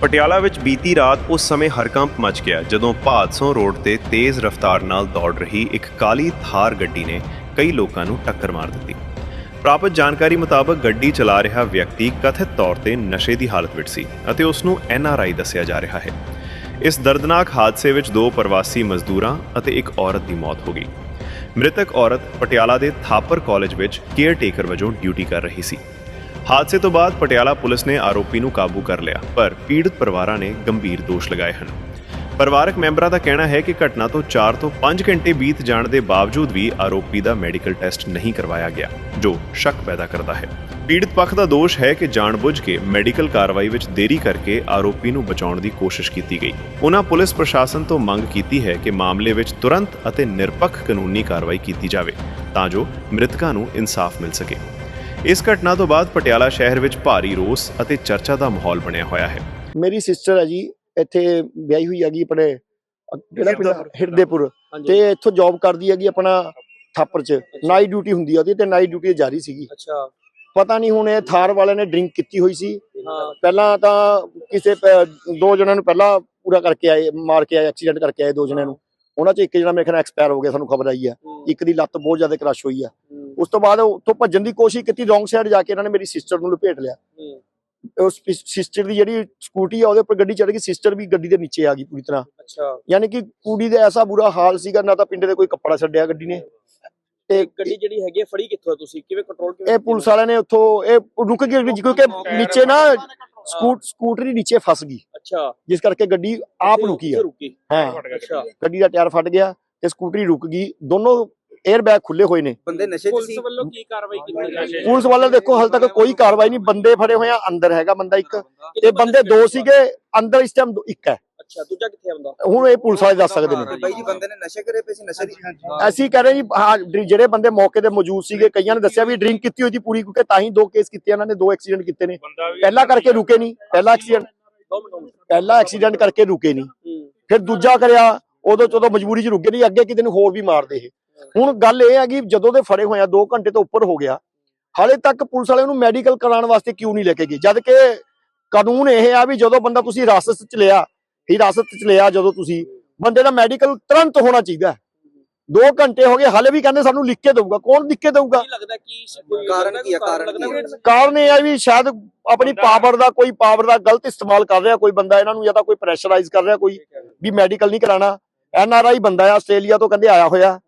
ਪਟਿਆਲਾ ਵਿੱਚ ਬੀਤੀ ਰਾਤ ਉਸ ਸਮੇਂ ਹਰਕੰਪ ਮਚ ਗਿਆ, ਜਦੋਂ ਭਾਦਸੋਂ ਰੋਡ ਤੇ ਤੇਜ਼ ਰਫ਼ਤਾਰ ਨਾਲ ਦੌੜ ਰਹੀ ਇੱਕ ਕਾਲੀ ਥਾਰ ਗੱਡੀ ਨੇ ਕਈ ਲੋਕਾਂ ਨੂੰ ਟੱਕਰ ਮਾਰ ਦਿੱਤੀ। ਪ੍ਰਾਪਤ ਜਾਣਕਾਰੀ ਮੁਤਾਬਕ ਗੱਡੀ ਚਲਾ ਰਿਹਾ ਵਿਅਕਤੀ ਕਥਿਤ ਤੌਰ ਤੇ ਨਸ਼ੇ ਦੀ ਹਾਲਤ ਵਿੱਚ ਸੀ ਅਤੇ ਉਸ ਨੂੰ ਆਈ ਦੱਸਿਆ ਜਾ ਰਿਹਾ ਹੈ। ਇਸ ਦਰਦਨਾਕ ਹਾਦਸੇ ਵਿੱਚ ਦੋ ਪ੍ਰਵਾਸੀ ਮਜ਼ਦੂਰਾਂ ਅਤੇ ਇੱਕ ਔਰਤ ਦੀ ਮੌਤ ਹੋ ਗਈ। ਮ੍ਰਿਤਕ ਔਰਤ ਪਟਿਆਲਾ ਦੇ ਥਾਪਰ ਕਾਲਜ ਵਿੱਚ ਕੇਅਰ ਟੇਕਰ ਵਜੋਂ ਡਿਊਟੀ ਕਰ ਰਹੀ ਸੀ। ਹਾਦਸੇ ਤੋਂ ਬਾਅਦ ਪਟਿਆਲਾ ਪੁਲਿਸ ਨੇ ਆਰੋਪੀ ਨੂੰ ਕਾਬੂ ਕਰ ਲਿਆ, ਪਰ ਪੀੜਤ ਪਰਿਵਾਰਾਂ ਨੇ ਗੰਭੀਰ ਦੋਸ਼ ਲਗਾਏ ਹਨ। ਪਰਿਵਾਰਕ ਮੈਂਬਰਾਂ ਦਾ ਕਹਿਣਾ ਹੈ ਕਿ ਘਟਨਾ ਤੋਂ 4 ਤੋਂ 5 ਘੰਟੇ ਬੀਤ ਜਾਣ ਦੇ ਬਾਵਜੂਦ ਵੀ ਆਰੋਪੀ ਦਾ ਮੈਡੀਕਲ ਟੈਸਟ ਨਹੀਂ ਕਰਵਾਇਆ ਗਿਆ, ਜੋ ਸ਼ੱਕ ਪੈਦਾ ਕਰਦਾ ਹੈ। ਪੀੜਤ ਪੱਖ ਦਾ ਦੋਸ਼ ਹੈ ਕਿ ਜਾਣਬੁੱਝ ਕੇ ਮੈਡੀਕਲ ਕਾਰਵਾਈ ਵਿੱਚ ਦੇਰੀ ਕਰਕੇ ਆਰੋਪੀ ਨੂੰ ਬਚਾਉਣ ਦੀ ਕੋਸ਼ਿਸ਼ ਕੀਤੀ ਗਈ। ਉਹਨਾਂ ਪੁਲਿਸ ਪ੍ਰਸ਼ਾਸਨ ਤੋਂ ਮੰਗ ਕੀਤੀ ਹੈ ਕਿ ਮਾਮਲੇ ਵਿੱਚ ਤੁਰੰਤ ਅਤੇ ਨਿਰਪੱਖ ਕਾਨੂੰਨੀ ਕਾਰਵਾਈ ਕੀਤੀ ਜਾਵੇ, ਤਾਂ ਜੋ ਮ੍ਰਿਤਕਾਂ ਨੂੰ ਇਨਸਾਫ ਮਿਲ ਸਕੇ। ਇਸ ਘਟਨਾ ਤੋਂ ਬਾਅਦ ਪਟਿਆਲਾ ਸ਼ਹਿਰ ਵਿੱਚ ਭਾਰੀ ਰੋਸ ਅਤੇ ਚਰਚਾ ਦਾ ਮਾਹੌਲ ਬਣਿਆ ਹੋਇਆ ਹੈ। ਮੇਰੀ ਸਿਸਟਰ ਹੈ ਜੀ ਇੱਥੇ ਵਿਆਹੀ ਹੋਈ ਹੈਗੀ ਆਪਣੇ ਕਿਹੜਾ ਪਿੰਡ? ਹਿਰਦੇਪੁਰ ਤੇ ਇੱਥੋਂ ਜੌਬ ਕਰਦੀ ਹੈਗੀ ਆਪਣਾ ਥਾਪਰ ਚ ਨਾਈਟ ਡਿਊਟੀ ਹੁੰਦੀ ਆ ਉਹਦੀ ਤੇ ਨਾਈਟ ਡਿਊਟੀ ਜਾ ਰਹੀ ਸੀਗੀ। ਅੱਛਾ। ਪਤਾ ਨਹੀਂ ਹੁਣ ਇਹ ਥਾਰ ਵਾਲਿਆਂ ਨੇ ਡਰਿੰਕ ਕੀਤੀ ਹੋਈ ਸੀ। ਪਹਿਲਾਂ ਤਾਂ ਕਿਸੇ ਦੋ ਜਣਿਆਂ ਨੂੰ ਪਹਿਲਾਂ ਪੂਰਾ ਕਰਕੇ ਆਏ ਮਾਰ ਕੇ ਆਏ ਐਕਸੀਡੈਂਟ ਕਰਕੇ ਆਏ ਦੋ ਜਣਿਆਂ ਨੂੰ। ਉਹਨਾਂ ਚ ਇੱਕ ਜਣਾ ਮੇਰੇ ਖਿਆਲ ਐਕਸਪਾਇਰ ਹੋ ਗਿਆ ਸਾਨੂੰ ਖਬਰ ਆਈ ਆ। ਇੱਕ ਦੀ ਲੱਤ ਬਹੁਤ ਜ਼ਿਆਦਾ ਕ੍ਰਸ਼ ਹੋਈ ਆ। ਉਸ ਤੋਂ ਬਾਅਦ ਉੱਥੋਂ ਭੱਜਣ ਦੀ ਕੋਸ਼ਿਸ਼ ਕੀਤੀ ਰੋਂਗ ਸਾਈਡ ਜਾ ਕੇ ਇਹਨਾਂ ਨੇ ਮੇਰੀ ਸਿਸਟਰ ਨੂੰ ਲਪੇਟ ਲਿਆ। ਉਸ ਸਿਸਟਰ ਦੀ ਜਿਹੜੀ ਸਕੂਟੀ ਆ ਉਹਦੇ ਉੱਪਰ ਗੱਡੀ ਚੜ ਗਈ ਸਿਸਟਰ ਵੀ ਗੱਡੀ ਦੇ ਨੀਚੇ ਆ ਗਈ ਪੂਰੀ ਤਰ੍ਹਾਂ। ਅੱਛਾ। ਯਾਨੀ ਕਿ ਕੁੜੀ ਦਾ ਐਸਾ ਬੁਰਾ ਹਾਲ ਸੀਗਾ ਨਾ ਤਾਂ ਪਿੰਡ ਦੇ ਕੋਈ ਕੱਪੜਾ ਛੱਡਿਆ ਗੱਡੀ ਨੇ। ਤੇ ਗੱਡੀ ਜਿਹੜੀ ਹੈਗੀ ਹੈ ਫੜੀ ਕਿੱਥੋਂ ਹੈ ਤੁਸੀਂ? ਕਿਵੇਂ ਕੰਟਰੋਲ ਕਿਵੇਂ ਇਹ ਪੁਲਿਸ ਵਾਲਿਆਂ ਨੇ ਉੱਥੋਂ ਇਹ ਰੁਕ ਗਈ ਗੱਡੀ ਕਿਉਂਕਿ ਨੀਚੇ ਨਾ ਸਕੂਟ ਸਕੂਟਰੀ ਨੀਚੇ ਫਸ ਗਈ। ਅੱਛਾ। ਜਿਸ ਕਰਕੇ ਗੱਡੀ ਆਪ ਰੁਕੀ। ਹਾਂ। ਅੱਛਾ। ਗੱਡੀ ਦਾ ਟਾਇਰ ਫਟ ਗਿਆ ਤੇ ਸਕੂਟਰੀ ਰੁਕ ਗਈ। ਦੋਨੋਂ 에ਅਰ ਬੈਗ ਖੁੱਲੇ ਹੋਏ ਨੇ। ਬੰਦੇ ਨਸ਼ੇ 'ਚ ਸੀ। ਪੁਲਿਸ ਵੱਲੋਂ ਕੀ ਕਾਰਵਾਈ ਕੀਤੀ ਜਾ ਰਹੀ ਹੈ? ਪੁਲਿਸ ਵਾਲੇ ਦੇਖੋ ਹਾਲ ਤੱਕ ਕੋਈ ਕਾਰਵਾਈ ਨਹੀਂ। ਬੰਦੇ ਫੜੇ ਹੋਏ ਆ ਅੰਦਰ ਹੈਗਾ ਬੰਦਾ ਇੱਕ। ਤੇ ਬੰਦੇ ਦੋ ਸੀਗੇ ਅੰਦਰ ਇਸ ਟਾਈਮ ਇੱਕ ਹੈ। ਅੱਛਾ ਦੂਜਾ ਕਿੱਥੇ ਆਉਂਦਾ? ਹੁਣ ਇਹ ਪੁਲਿਸ ਵਾਲੇ ਦੱਸ ਸਕਦੇ ਨੇ। ਬਾਈ ਜੀ ਬੰਦੇ ਨੇ ਨਸ਼ੇ ਕਰੇ ਪਏ ਸੀ ਨਸ਼ੇ ਦੀ ਅਸੀਂ ਕਹਿ ਰਹੇ ਜੀ ਹਾਂ ਡਰਿ- ਜਿਹੜੇ ਬੰਦੇ ਮੌਕੇ ਤੇ ਮੌਜੂਦ ਸੀਗੇ ਕਈਆਂ ਨੇ ਦੱਸਿਆ ਵੀ ਡਰਿੰਕ ਕੀਤੀ ਹੋਈ ਸੀ ਪੂਰੀ ਕਿਉਂਕਿ ਤਾਂ ਹੀ ਦੋ ਕੇਸ ਕੀਤੇ ਇਹਨਾਂ ਨੇ ਦੋ ਐਕਸੀਡੈਂਟ ਕੀਤੇ ਨੇ। ਪਹਿਲਾ ਕਰਕੇ ਰੁਕੇ ਨਹੀਂ ਪਹਿਲਾ ਐਕਸੀਡੈਂਟ ਦੋ ਮਿੰਟ ਦੋ ਮਿੰਟ। ਪਹਿਲਾ ਐਕਸੀਡੈਂਟ ਕਰਕੇ ਰੁਕੇ ਨਹੀਂ। ਫਿਰ ਦੂਜਾ ਕਰਿਆ ਉਦੋਂ ਚੋਂ ਮਜਬੂਰੀ 'ਚ ਰੁਕੇ ਨਹੀਂ ਅੱਗੇ ਕਿਤੇ ਨੂੰ ਹੋਰ ਵੀ ਮਾਰਦੇ ਇਹ। ਹੁਣ ਗੱਲ ਇਹ ਹੈ ਕਿ ਜਦੋਂ ਦੇ ਫੜੇ ਹੋਏ ਆ 2 ਘੰਟੇ ਤੋਂ ਉੱਪਰ ਹੋ ਗਿਆ ਹਾਲੇ ਤੱਕ ਪੁਲਿਸ ਵਾਲੇ ਉਹਨੂੰ ਮੈਡੀਕਲ ਕਰਾਉਣ ਵਾਸਤੇ ਕਿਉਂ ਨਹੀਂ ਲੈ ਕੇ ਗਏ? ਜਦ ਕਿ ਕਾਨੂੰਨ ਇਹ ਆ ਵੀ ਜਦੋਂ ਬੰਦਾ ਤੁਸੀਂ ਹਿਰਾਸਤ 'ਚ ਲਿਆ ਹਿਰਾਸਤ 'ਚ ਲਿਆ ਜਦੋਂ ਤੁਸੀਂ ਬੰਦੇ ਦਾ ਮੈਡੀਕਲ ਤੁਰੰਤ ਹੋਣਾ ਚਾਹੀਦਾ। 2 ਘੰਟੇ ਹੋ ਗਏ ਹਾਲੇ ਵੀ ਕਹਿੰਦੇ ਸਾਨੂੰ ਲਿਖ ਕੇ ਦਊਗਾ। ਕੌਣ ਲਿਖ ਕੇ ਦਊਗਾ? ਕੀ ਲੱਗਦਾ ਕੀ ਕੋਈ ਕਾਰਨ ਕੀ ਆ, ਕਾਰਨ ਆ? ਇਹ ਹੈ ਵੀ ਸ਼ਾਇਦ ਆਪਣੀ ਪਾਵਰ ਦਾ ਕੋਈ ਪਾਵਰ ਦਾ ਗਲਤ ਇਸਤੇਮਾਲ ਕਰ ਰਿਹਾ ਕੋਈ ਬੰਦਾ ਇਹਨਾਂ ਨੂੰ ਜਾਂ ਤਾਂ ਕੋਈ ਪ੍ਰੈਸ਼ਰਾਈਜ਼ ਕਰ ਰਿਹਾ ਕੋਈ ਵੀ ਮੈਡੀਕਲ ਨਹੀਂ ਕਰਾਣਾ ਐਨ ਆਰ ਆਈ ਬੰਦਾ ਆ ਆਸਟ੍ਰੇਲੀਆ ਤੋਂ ਕਹਿੰਦੇ ਆਇਆ ਹੋਇਆ।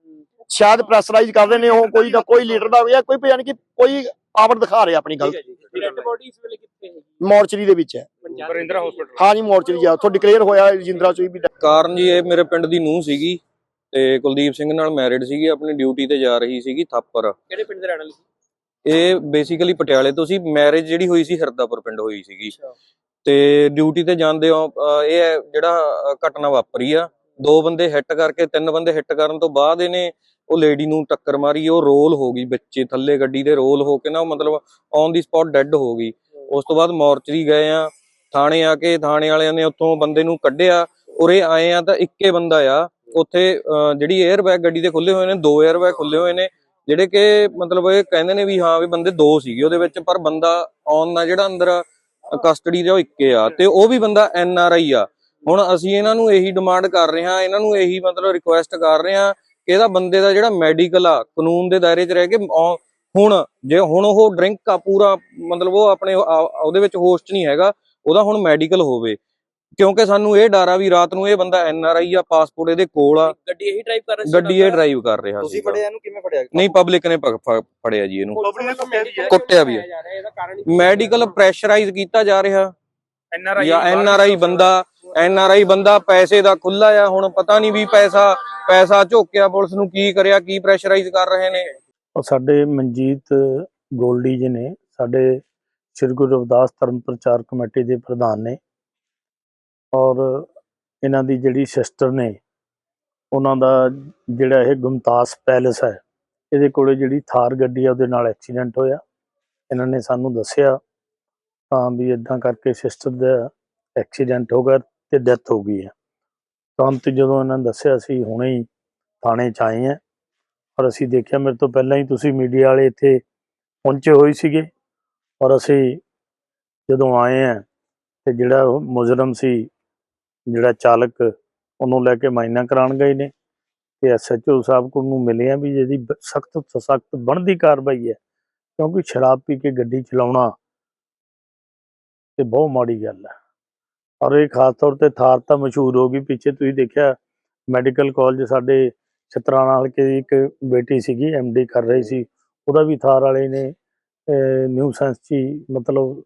ਸ਼ਾਇਦ ਪ੍ਰੈਸ਼ਰਾਈਜ਼ ਕਰ ਰਹੇ ਨੇ ਉਹ ਕੋਈ ਨਾ ਕੋਈ ਲੀਡਰ ਦਾ ਜਾਂ ਕੋਈ ਯਾਨੀ ਕਿ ਕੋਈ ਪਾਵਰ ਦਿਖਾ ਰਿਹਾ ਆਪਣੀ ਗੱਲ। ਠੀਕ ਹੈ ਜੀ। ਡੈਡ ਬੋਡੀ ਇਸ ਵੇਲੇ ਕਿੱਥੇ ਹੈ ਮੋਰਚਰੀ ਦੇ ਵਿੱਚ ਹੈ। ਬਰਿੰਦਰਾ ਹਸਪੀਟਲ ਹਾਂ ਜੀ ਮੋਰਚਰੀ ਆ। ਉੱਥੋਂ ਡਿਕਲੇਅਰ ਹੋਇਆ ਰਜਿੰਦਰਾ ਚੋਈ ਵੀ। ਕਾਰਨ ਜੀ ਇਹ ਮੇਰੇ ਪਿੰਡ ਦੀ ਨੂੰਹ ਸੀਗੀ ਤੇ ਕੁਲਦੀਪ ਸਿੰਘ ਨਾਲ ਮੈਰਿਡ ਸੀਗੀ ਆਪਣੀ ਡਿਊਟੀ ਤੇ ਜਾ ਰਹੀ ਸੀਗੀ ਥਾਪਰ। ਕਿਹੜੇ ਪਿੰਡ ਦੇ ਰਹਿਣ ਵਾਲੇ ਸੀ? ਇਹ ਬੇਸਿਕਲੀ ਪਟਿਆਲੇ ਤੋਂ ਸੀ। ਮੈਰਿਜ ਜਿਹੜੀ ਹੋਈ ਸੀ ਹਿਰਦਾਪੁਰ ਪਿੰਡ ਹੋਈ ਸੀਗੀ। ਤੇ ਡਿਊਟੀ ਤੇ ਜਾਂਦੇ ਇਹ ਹੈ ਜਿਹੜਾ ਘਟਨਾ ਵਾਪਰੀ ਆ। ਦੋ ਬੰਦੇ ਹਿੱਟ ਕਰਕੇ, ਤਿੰਨ ਬੰਦੇ ਹਿੱਟ ਕਰਨ ਤੋਂ ਬਾਅਦ ਇਹਨੇ ਉਹ ਲੇਡੀ ਨੂੰ ਟੱਕਰ ਮਾਰੀ, ਉਹ ਰੋਲ ਹੋ ਗਈ ਬੱਚੇ ਥੱਲੇ ਗੱਡੀ ਦੇ ਰੋਲ ਹੋ ਕੇ ਨਾ, ਉਹ ਮਤਲਬ ਔਨ ਦੀ ਸਪੌਟ ਡੈੱਡ ਹੋ ਗਈ। ਉਸ ਤੋਂ ਬਾਅਦ ਮੋਰਚਰੀ ਗਏ ਆ, ਥਾਣੇ ਆ ਕੇ ਥਾਣੇ ਵਾਲਿਆਂ ਨੇ ਉੱਥੋਂ ਬੰਦੇ ਨੂੰ ਕੱਢਿਆ, ਉਰੇ ਆਏ ਆ ਤਾਂ ਇੱਕੇ ਬੰਦਾ ਆ, ਉੱਥੇ, ਅਹ, ਜਿਹੜੀ 에ਅਰ ਬੈਗ ਗੱਡੀ ਦੇ ਖੁੱਲੇ ਹੋਏ ਨੇ, ਦੋ 에ਅਰ ਬੈਗ ਖੁੱਲੇ ਹੋਏ ਨੇ, ਜਿਹੜੇ ਕਿ ਮਤਲਬ ਇਹ ਕਹਿੰਦੇ ਨੇ ਵੀ ਹਾਂ ਵੀ ਬੰਦੇ ਦੋ ਸੀਗੇ ਉਹਦੇ ਵਿੱਚ, ਪਰ ਬੰਦਾ ਔਨ ਦਾ ਜਿਹੜਾ ਅੰਦਰ ਕਸਟਡੀ ਦੇ ਉਹ ਇੱਕੇ ਆ, ਤੇ ਉਹ ਵੀ ਬੰਦਾ ਐਨ ਆਰ ਆਈ ਆ। ਹੁਣ ਅਸੀਂ ਇਹਨਾਂ ਨੂੰ ਇਹੀ ਡਿਮਾਂਡ ਕਰ ਰਹੇ ਹਾਂ ਇਹਨਾਂ ਨੂੰ ਇਹੀ ਮਤਲਬ ਰਿਕੁਐਸਟ ਕਰ ਰਹੇ ਹਾਂ ਕਿ ਇਹਦਾ ਬੰਦੇ ਦਾ ਜਿਹੜਾ ਮੈਡੀਕਲ ਆ ਕਾਨੂੰਨ ਦੇ ਦਾਇਰੇ 'ਚ ਰਹਿ ਕੇ ਹੁਣ ਜੇ ਹੁਣ ਉਹ ਡਰਿੰਕ ਆ ਪੂਰਾ ਮਤਲਬ ਉਹ ਆਪਣੇ ਉਹਦੇ ਵਿੱਚ ਹੋਸ਼ 'ਚ ਨਹੀਂ ਹੈਗਾ ਉਹਦਾ ਹੁਣ ਮੈਡੀਕਲ ਹੋਵੇ। ਕਿਉਂਕਿ ਸਾਨੂੰ ਇਹ ਡਰ ਆ ਵੀ ਰਾਤ ਨੂੰ ਇਹ ਬੰਦਾ ਐਨ ਆਰ ਆਈ ਆ ਪਾਸਪੋਰਟ ਇਹਦੇ ਕੋਲ ਆ। ਗੱਡੀ ਇਹੀ ਡਰਾਈਵ ਕਰ ਰਿਹਾ ਸੀ ਗੱਡੀ ਇਹ ਡਰਾਈਵ ਕਰ ਰਿਹਾ ਤੁਸੀਂ ਸੀਗਾ। ਫੜਿਆ ਇਹਨੂੰ ਕਿਵੇਂ ਫੜਿਆ? ਨਹੀਂ ਪਬਲਿਕ ਨੇ ਫੜਿਆ ਜੀ ਇਹਨੂੰ। ਕੁੱਟਿਆ ਕੁੱਟਿਆ ਵੀ ਮੈਡੀਕਲ ਪ੍ਰੈਸ਼ਰਾਈਜ਼ ਕੀਤਾ ਜਾ ਰਿਹਾ। ਐਨਆਰਆਈ ਜਾਂ ਐਨ ਆਰ ਆਈ ਬੰਦਾ ਐਨ ਆਰ ਆਈ ਬੰਦਾ ਪੈਸੇ ਦਾ ਖੁੱਲਾ ਆ, ਹੁਣ ਪਤਾ ਨਹੀਂ ਵੀ ਪੈਸਾ ਪੈਸਾ ਝੋਕਿਆ ਪੁਲਿਸ ਨੂੰ ਕੀ ਕਰਿਆ, ਕੀ ਪ੍ਰੈਸ਼ਰਾਈਜ਼ ਕਰ ਰਹੇ ਨੇ। ਉਹ ਸਾਡੇ ਮਨਜੀਤ ਗੋਲਡੀ ਜੀ ਨੇ, ਸਾਡੇ ਸ੍ਰੀ ਗੁਰੂ ਰਵਿਦਾਸ ਧਰਮ ਪ੍ਰਚਾਰ ਕਮੇਟੀ ਦੇ ਪ੍ਰਧਾਨ ਨੇ ਔਰ ਇਹਨਾਂ ਦੀ ਜਿਹੜੀ ਸਿਸਟਰ ਨੇ, ਉਹਨਾਂ ਦਾ ਜਿਹੜਾ ਇਹ ਗੁਮਤਾਸ ਪੈਲਸ ਹੈ, ਇਹਦੇ ਕੋਲੇ ਜਿਹੜੀ ਥਾਰ ਗੱਡੀ ਆ, ਉਹਦੇ ਨਾਲ ਐਕਸੀਡੈਂਟ ਹੋਇਆ। ਇਹਨਾਂ ਨੇ ਸਾਨੂੰ ਦੱਸਿਆ ਤਾਂ ਵੀ ਇਦਾਂ ਕਰਕੇ ਸਿਸਟਰ ਦਾ ਐਕਸੀਡੈਂਟ ਹੋ ਗਿਆ। ਤੇ ਡੈਥ ਹੋ ਗਈ ਹੈ। ਤੁਰੰਤ ਜਦੋਂ ਇਹਨਾਂ ਨੇ ਦੱਸਿਆ ਸੀ ਹੁਣੇ ਹੀ ਥਾਣੇ 'ਚ ਆਏ ਹਾਂ ਔਰ ਅਸੀਂ ਦੇਖਿਆ, ਮੇਰੇ ਤੋਂ ਪਹਿਲਾਂ ਹੀ ਤੁਸੀਂ ਮੀਡੀਆ ਵਾਲੇ ਇੱਥੇ ਪਹੁੰਚੇ ਹੋਏ ਸੀਗੇ ਔਰ ਅਸੀਂ ਜਦੋਂ ਆਏ ਆ ਤੇ ਜਿਹੜਾ ਉਹ ਮੁਜਰਮ ਸੀ, ਜਿਹੜਾ ਚਾਲਕ, ਉਹਨੂੰ ਲੈ ਕੇ ਮਾਇਨਾ ਕਰਾਉਣ ਗਏ ਨੇ ਤੇ ਐਸਐਚਓ ਸਾਹਿਬ ਕੋਲ ਨੂੰ ਮਿਲੇ ਆ ਵੀ ਜਿਹਦੀ ਸਖਤ ਤੋਂ ਸਖਤ ਬਣਦੀ ਕਾਰਵਾਈ ਹੈ ਕਿਉਂਕਿ ਸ਼ਰਾਬ ਪੀ ਕੇ ਗੱਡੀ ਚਲਾਉਣਾ ਤੇ ਬਹੁਤ ਮਾੜੀ ਗੱਲ ਹੈ। ਔਰ ਇਹ ਖਾਸ ਤੌਰ ਤੇ ਥਾਰ ਤਾਂ ਮਸ਼ਹੂਰ ਹੋ ਗਈ। ਪਿੱਛੇ ਤੁਸੀਂ ਦੇਖਿਆ ਮੈਡੀਕਲ ਕਾਲਜ ਸਾਡੇ ਛਤਰਾਣਾ ਹਲਕੇ ਦੀ ਇੱਕ ਬੇਟੀ ਸੀਗੀ ਐਮਡੀ ਕਰ ਰਹੀ ਸੀ। ਉਹਦਾ ਵੀ ਥਾਰ ਵਾਲੇ ਨੇ ਨਿਊ ਸੈਂਸ 'ਚ ਮਤਲਬ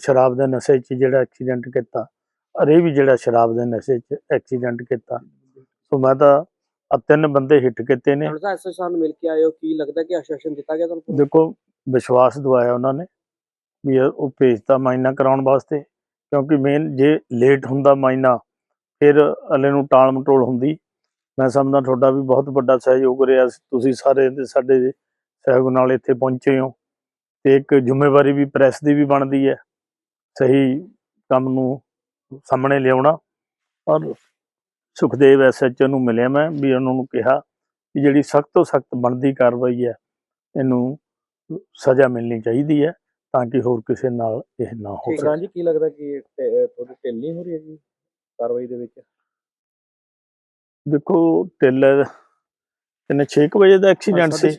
ਸ਼ਰਾਬ ਦੇ ਨਸ਼ੇ 'ਚ ਜਿਹੜਾ ਐਕਸੀਡੈਂਟ ਕੀਤਾ। ਔਰ ਇਹ ਵੀ ਜਿਹੜਾ ਸ਼ਰਾਬ ਦੇ ਨਸ਼ੇ 'ਚ ਐਕਸੀਡੈਂਟ ਕੀਤਾ। ਸੋ ਮੈਂ ਤਾਂ ਆ ਤਿੰਨ ਬੰਦੇ ਹਿੱਟ ਕੀਤੇ ਨੇ। ਹੁਣ ਤਾਂ ਐਸਐਸ ਸਾਹਿਬ ਨੂੰ ਮਿਲ ਕੇ ਹੋ ਕੀ ਲੱਗਦਾ ਕਿ ਆਸ਼ਵਾਸਨ ਦਿੱਤਾ ਗਿਆ ਤੁਹਾਨੂੰ? ਦੇਖੋ ਵਿਸ਼ਵਾਸ ਦਵਾਇਆ ਉਹਨਾਂ ਨੇ ਵੀ ਉਹ ਭੇਜਤਾ ਮਾਇਨਾ ਕਰਾਉਣ ਵਾਸਤੇ। ਕਿਉਂਕਿ ਮੇਨ ਜੇ ਲੇਟ ਹੁੰਦਾ ਮਾਇਨਾ, ਫਿਰ ਅਲੇ ਨੂੰ ਟਾਲ ਮਟੋਲ ਹੁੰਦੀ। ਮੈਂ ਸਮਝਦਾ ਤੁਹਾਡਾ ਵੀ ਬਹੁਤ ਵੱਡਾ ਸਹਿਯੋਗ ਰਿਹਾ ਤੁਸੀਂ ਸਾਰੇ ਦੇ ਸਾਡੇ ਸਹਿਯੋਗ ਨਾਲ ਇੱਥੇ ਪਹੁੰਚੇ ਹੋ। ਤੇ ਇੱਕ ਜ਼ਿੰਮੇਵਾਰੀ ਵੀ ਪ੍ਰੈਸ ਦੀ ਵੀ ਬਣਦੀ ਹੈ। ਸਹੀ ਕੰਮ ਨੂੰ ਸਾਹਮਣੇ ਲਿਆਉਣਾ। ਔਰ ਸੁਖਦੇਵ ਐਸਐਚਓ ਨੂੰ ਮਿਲਿਆ ਮੈਂ ਵੀ ਉਹਨਾਂ ਨੂੰ ਕਿਹਾ ਕਿ ਜਿਹੜੀ ਸਖਤ ਤੋਂ ਸਖਤ ਬਣਦੀ ਕਾਰਵਾਈ ਹੈ, ਇਹਨੂੰ ਸਜ਼ਾ ਮਿਲਣੀ ਚਾਹੀਦੀ ਹੈ। ਤਾਂ ਕਿ ਹੋਰ ਕਿਸੇ ਨਾਲ ਇਹ ਨਾ ਹੋ ਸਕੇ। ਜੀ ਕੀ ਲੱਗਦਾ ਕਿ ਤੁਹਾਡੀ ਢਿੱਲ ਨਹੀਂ ਹੋ ਰਹੀ ਹੈਗੀ ਕਾਰਵਾਈ ਦੇ ਵਿੱਚ? ਦੇਖੋ ਟੇਲਰ ਕਿੰਨੇ 6 ਵਜੇ ਦਾ ਐਕਸੀਡੈਂਟ ਸੀ।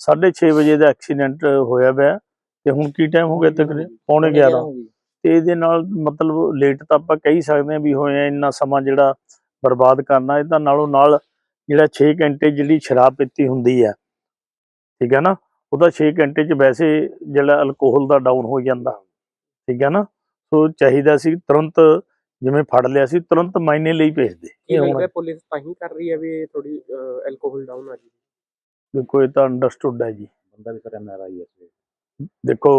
6:30 ਵਜੇ ਦਾ ਐਕਸੀਡੈਂਟ। ਹੋਇਆ ਪਿਆ। ਤੇ ਹੁਣ ਕੀ ਟਾਈਮ ਹੋ ਗਿਆ ਤਕਰੀਬਨ ਪੌਣੇ 11 ਤੇ ਇਹਦੇ ਨਾਲ ਮਤਲਬ ਲੇਟ ਤਾਂ ਆਪਾਂ ਕਹਿ ਹੀ ਸਕਦੇ ਹਾਂ ਵੀ ਹੋਇਆ ਇੰਨਾ ਸਮਾਂ ਜਿਹੜਾ ਬਰਬਾਦ ਕਰਨਾ ਇਹਦਾ ਨਾਲੋਂ ਨਾਲ ਜਿਹੜਾ 6 ਘੰਟੇ ਜਿਹੜੀ ਸ਼ਰਾਬ ਪੀਤੀ ਹੁੰਦੀ ਹੈ ਠੀਕ ਹੈ ਨਾ? ਉਹਦਾ 6 ਘੰਟੇ ਚ ਵੈਸੇ ਜਿਹੜਾ ਅਲਕੋਹਲ ਦਾ ਡਾਊਨ ਹੋ ਜਾਂਦਾ। ਠੀਕ ਹੈ ਨਾ? ਸੋ ਚਾਹੀਦਾ ਸੀ ਤੁਰੰਤ ਜਿਵੇਂ ਫੜ ਲਿਆ ਸੀ ਤੁਰੰਤ ਮਾਇਨੇ ਲਈ ਭੇਜਦੇ ਕੀ ਇਹ ਹੁਣ? ਲੱਗਦਾ ਪੁਲਿਸ ਤਾਂ ਹੀ ਕਰ ਰਹੀ ਹੈ ਵੀ ਥੋੜੀ ਐਲਕੋਹਲ ਡਾਊਨ ਆ ਜੀ। ਦੇਖੋ ਇਹ ਤਾਂ ਅੰਡਰਸਟੂਡ ਹੈ ਜੀ। ਬੰਦਾ ਵੀ ਕਰ ਐਨਆਰਆਈ ਹੈ ਦੇਖੋ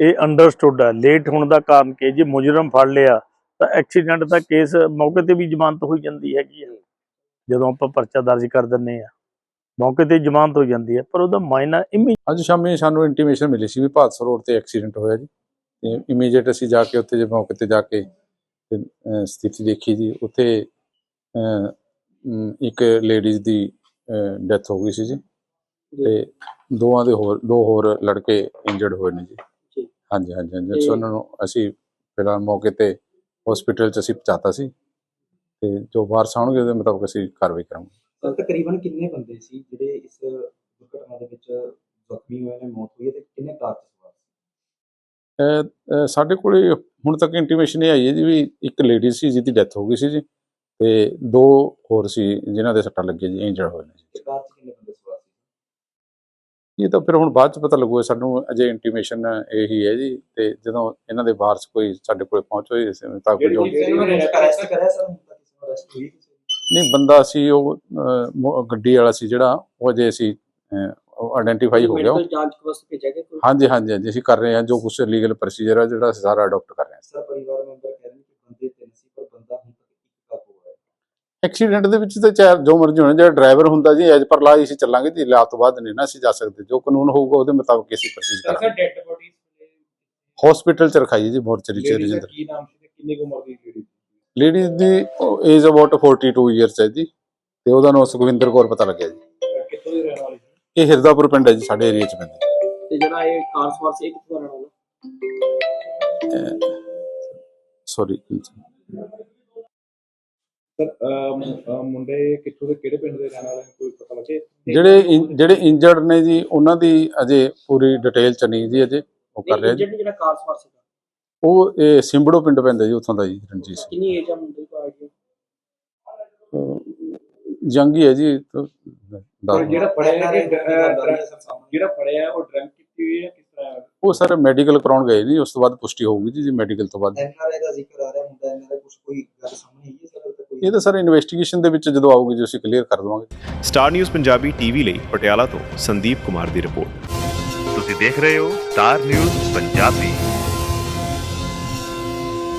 ਇਹ ਅੰਡਰਸਟੂਡ ਹੈ। ਲੇਟ ਹੋਣ ਦਾ ਕਾਰਨ ਕੀ? ਜੇ ਮੁਜਰਮ ਫੜ ਲਿਆ ਤਾਂ ਐਕਸੀਡੈਂਟ ਦਾ ਕੇਸ ਮੌਕੇ ਤੇ ਵੀ ਜ਼ਮਾਨਤ ਹੋਈ ਜਾਂਦੀ ਹੈਗੀ ਜਦੋਂ ਆਪਾਂ ਪਰਚਾ ਦਰਜ ਕਰ ਦਿੰਨੇ ਆ। ਮੌਕੇ ਤੇ ਜ਼ਮਾਨਤ ਹੋ ਜਾਂਦੀ ਹੈ ਪਰ ਉਹਦਾ ਮਾਇਨਾ ਇਮੀ ਅੱਜ ਸ਼ਾਮੀ ਸਾਨੂੰ ਇੰਟੀਮੇਸ਼ਨ ਮਿਲੀ ਸੀ ਵੀ ਭਾਦਸਾ ਰੋਡ ਤੇ ਐਕਸੀਡੈਂਟ ਹੋਇਆ ਜੀ। ਤੇ ਇਮੀਡੀਏਟ ਅਸੀਂ ਜਾ ਕੇ ਉੱਥੇ ਜੇ ਮੌਕੇ ਤੇ ਜਾ ਕੇ ਤੇ, ਅਹ, ਸਥਿਤੀ ਦੇਖੀ ਜੀ। ਉੱਥੇ ਅਹ, ਅਮ, ਇੱਕ ਲੇਡੀਜ਼ ਦੀ ਡੈਥ ਹੋ ਗਈ ਸੀ ਜੀ। ਤੇ ਦੋਵਾਂ ਦੇ ਹੋਰ ਦੋ ਹੋਰ ਲੜਕੇ ਇੰਜਰਡ ਹੋਏ ਨੇ ਜੀ। ਜੀ। ਹਾਂਜੀ ਹਾਂਜੀ ਹਾਂਜੀ। ਸੋ ਉਹਨਾਂ ਨੂੰ ਅਸੀਂ ਫਿਲਹਾਲ ਮੌਕੇ ਤੇ ਹਸਪੀਟਲ ਚ ਅਸੀਂ ਪਹੁੰਚਾਤਾ ਸੀ। ਤੇ ਜੋ ਵਾਰਸ ਆਉਣਗੇ ਉਹਦੇ ਮੁਤਾਬਕ ਅਸੀਂ ਕਾਰਵਾਈ ਕਰਾਂਗੇ। ਤਕਰੀਬਨ ਕਿੰਨੇ ਬੰਦੇ ਸੀ ਜਿਹੜੇ ਇਸ ਦੁਰਘਟਨਾ ਦੇ ਵਿੱਚ ਜ਼ਖਮੀ ਹੋਏ ਨੇ ਮੌਤ ਹੋਈ ਹੈ ਤੇ ਕਿੰਨੇ ਕਾਰ 'ਚ ਸਵਾਰ ਸੀ ਅਹ ਅਹ ਸਾਡੇ ਕੋਲੇ ਹੁਣ ਤੱਕ ਇੰਟੀਮੇਸ਼ਨ ਇਹ ਆਈ ਹੈ ਜੀ ਵੀ ਇੱਕ ਲੇਡੀ ਸੀ ਜਿਹਦੀ ਡੈਥ ਹੋ ਗਈ ਸੀ ਜੀ ਤੇ ਦੋ ਹੋਰ ਸੀ ਜਿਨ੍ਹਾਂ ਦੇ ਸੱਟਾਂ ਲੱਗੀਆਂ ਜੀ ਇੰਜਰਡ ਹੋਏ ਨੇ ਜੀ ਤੇ ਕਾਰ 'ਚ ਕਿੰਨੇ ਬੰਦੇ ਸਵਾਰ ਸੀ ਇਹ ਤਾਂ ਫਿਰ ਹੁਣ ਬਾਅਦ ਚ ਪਤਾ ਲੱਗੂਗਾ ਸਾਨੂੰ ਅਜੇ ਇੰਟੀਮੇਸ਼ਨ ਇਹੀ ਹੈ ਜੀ ਤੇ ਜਦੋਂ ਇਹਨਾਂ ਦੇ ਵਾਰਸ ਕੋਈ ਸਾਡੇ ਕੋਲੇ ਪਹੁੰਚੋ ਇਸ ਮੁਤਾਬਕ ਜੋ ਅਰੈਸਟ ਕਰਿਆ ਸਰ ਹੁਣ ਤੱਕ ਕਿਸੇ ਨੂੰ ਅਰੈਸਟ ਹੋਈ? ਨਹੀਂ ਬੰਦਾ ਸੀ ਉਹ ਅਹ, ਗੱਡੀ ਵਾਲਾ ਸੀ ਜਿਹੜਾ ਉਹ ਅਜੇ ਆਇਡੈਂਟੀਫਾਈ ਹੋ ਗਿਆ। ਉਹ। ਜਾਂਚ ਵਾਸਤੇ ਭੇਜਿਆ ਗਿਆ ਕੋਈ? ਹਾਂਜੀ ਹਾਂਜੀ ਹਾਂਜੀ ਅਸੀਂ ਕਰ ਰਹੇ ਹਾਂ। ਜੋ ਕੁਝ ਲੀਗਲ ਪ੍ਰੋਸੀਜਰ ਹੈ ਜਿਹੜਾ ਅਸੀਂ ਸਾਰਾ ਅਡਾਪਟ ਕਰ ਰਹੇ ਹਾਂ। ਸਰ ਪਰਿਵਾਰ ਮੈਂਬਰ ਕਹਿ ਰਹੇ ਨੇ ਕਿ ਬੰਦੇ ਤਿੰਨ ਸੀ ਪਰ ਬੰਦਾ ਹੁਣ ਤੱਕ ਇੱਕ ਕਾਬੂ ਹੋਇਆ। ਐਕਸੀਡੈਂਟ ਦੇ ਵਿੱਚ ਤਾਂ ਚਾਹੇ ਜੋ ਮਰਜ਼ੀ ਹੋਣਾ ਜਿਹੜਾ ਡਰਾਈਵਰ ਹੁੰਦਾ ਜੀ ਐਜ ਪਰ ਲਾ ਅਸੀਂ ਚੱਲਾਂਗੇ ਜੀ ਲਾ ਤੋਂ ਬਾਅਦ ਨਹੀਂ ਨਾ ਅਸੀਂ ਜਾ ਸਕਦੇ। ਜੋ ਕਾਨੂੰਨ ਹੋਊਗਾ ਉਹਦੇ ਮੁਤਾਬਕ ਅਸੀਂ ਪ੍ਰੋਸੀਜ ਕਰਾਂਗੇ। ਡੈਡ ਬੋਡੀ ਹਸਪੀਟਲ ਚ ਰਖਾਈ ਹੈ ਜੀ ਮੋਰਚਰੀ ਚ ਰਜਿੰਦਰ। ਕੀ ਨਾਮ ਸੀ ਤੇ ਕਿੰਨੀ ਕੁ ਉਮਰ ਦੀ ਲੇਡੀ ਲੇਡੀਜ਼ ਦੀ ਏਜ ਅਬਾਊਟ 42 ਇਅਰਸ ਹੈ ਜੀ ਤੇ ਉਹਦਾ ਨਾਮ ਸੁਖਵਿੰਦਰ ਕੌਰ ਪਤਾ ਲੱਗਿਆ ਜੀ। ਕਿੱਥੋਂ ਦੀ ਰਹਿਣ ਵਾਲੀ ਇਹ ਹਿਰਦਾਪੁਰ ਪਿੰਡ ਹੈ ਜੀ ਸਾਡੇ ਏਰੀਆ ਚ ਪੈਂਦਾ। ਤੇ ਜਿਹੜਾ ਇਹ ਕਾਰ ਸਵਾਰ ਸੀ ਇਹ ਕਿੱਥੋਂ ਦਾ ਰਹਿਣ ਵਾਲਾ? ਸੌਰੀ ਸਰ ਮੁੰਡੇ ਕਿੱਥੋਂ ਦੇ ਕਿਹੜੇ ਪਿੰਡ ਦੇ ਰਹਿਣ ਵਾਲੇ ਨੇ ਕੋਈ ਪਤਾ ਲੱਗੇ? ਜਿਹੜੇ ਇਨ- ਜਿਹੜੇ ਇੰਜਰਡ ਨੇ ਜੀ ਉਹਨਾਂ ਦੀ ਅਜੇ ਪੂਰੀ ਡਿਟੇਲ ਚ ਨਹੀਂ ਜੀ ਅਜੇ ਉਹ ਕਰ ਰਿਹਾ ਜੀ। ਜਿਹੜਾ ਕਾਰ ਸਵਾਰ ਸੀ ਉਹ ਇਹ ਸਿੰਬੜੋ ਪਿੰਡ ਪੈਂਦਾ ਜੀ ਉੱਥੋਂ ਦਾ ਜੀ ਰਣਜੀਤ ਸਿੰਘ। ਕਿੰਨੀ ਏਜ ਆ ਮੁੰਡੇ ਦਾ ਆਈਡੀਆ ਜੰਗ ਹੀ ਜੀ ਜਿਹੜਾ ਫੜਿਆ ਜਿਹੜਾ ਫੜਿਆ ਹੈ ਉਹ ਡਰੰਕ ਕੀਤੀ ਹੋਈ ਹੈ ਕਿਸ ਤਰ੍ਹਾਂ ਉਹ ਸਰ ਮੈਡੀਕਲ ਕਰਾਉਣ ਗਏ ਜੀ ਉਸ ਤੋਂ ਬਾਅਦ ਪੁਸ਼ਟੀ ਹੋਊਗੀ ਜੀ ਜੀ ਮੈਡੀਕਲ ਤੋਂ ਬਾਅਦ। ਐਨਆਰਆਈ ਦਾ ਜ਼ਿਕਰ ਆ ਰਿਹਾ ਹੁੰਦਾ ਐਨਆਰਆਈ ਕੁਝ ਕੋਈ ਗੱਲ ਸਾਹਮਣੇ ਆਈ ਹੈ ਸਰ ਤੇ ਕੋਈ ਇਹ ਤਾਂ ਸਰ ਇਨਵੈਸਟੀਗੇਸ਼ਨ ਦੇ ਵਿੱਚ ਜਦੋਂ ਆਊਗੀ ਜੀ ਅਸੀਂ ਕਲੀਅਰ ਕਰ ਦਵਾਂਗੇ। ਸਟਾਰ ਨਿਊਜ਼ ਪੰਜਾਬੀ ਟੀਵੀ ਲਈ ਪਟਿਆਲਾ ਤੋਂ ਸੰਦੀਪ ਕੁਮਾਰ ਦੀ ਰਿਪੋਰਟ। ਤੁਸੀਂ ਦੇਖ ਰਹੇ ਹੋ ਸਟਾਰ ਨਿਊਜ਼ ਪੰਜਾਬੀ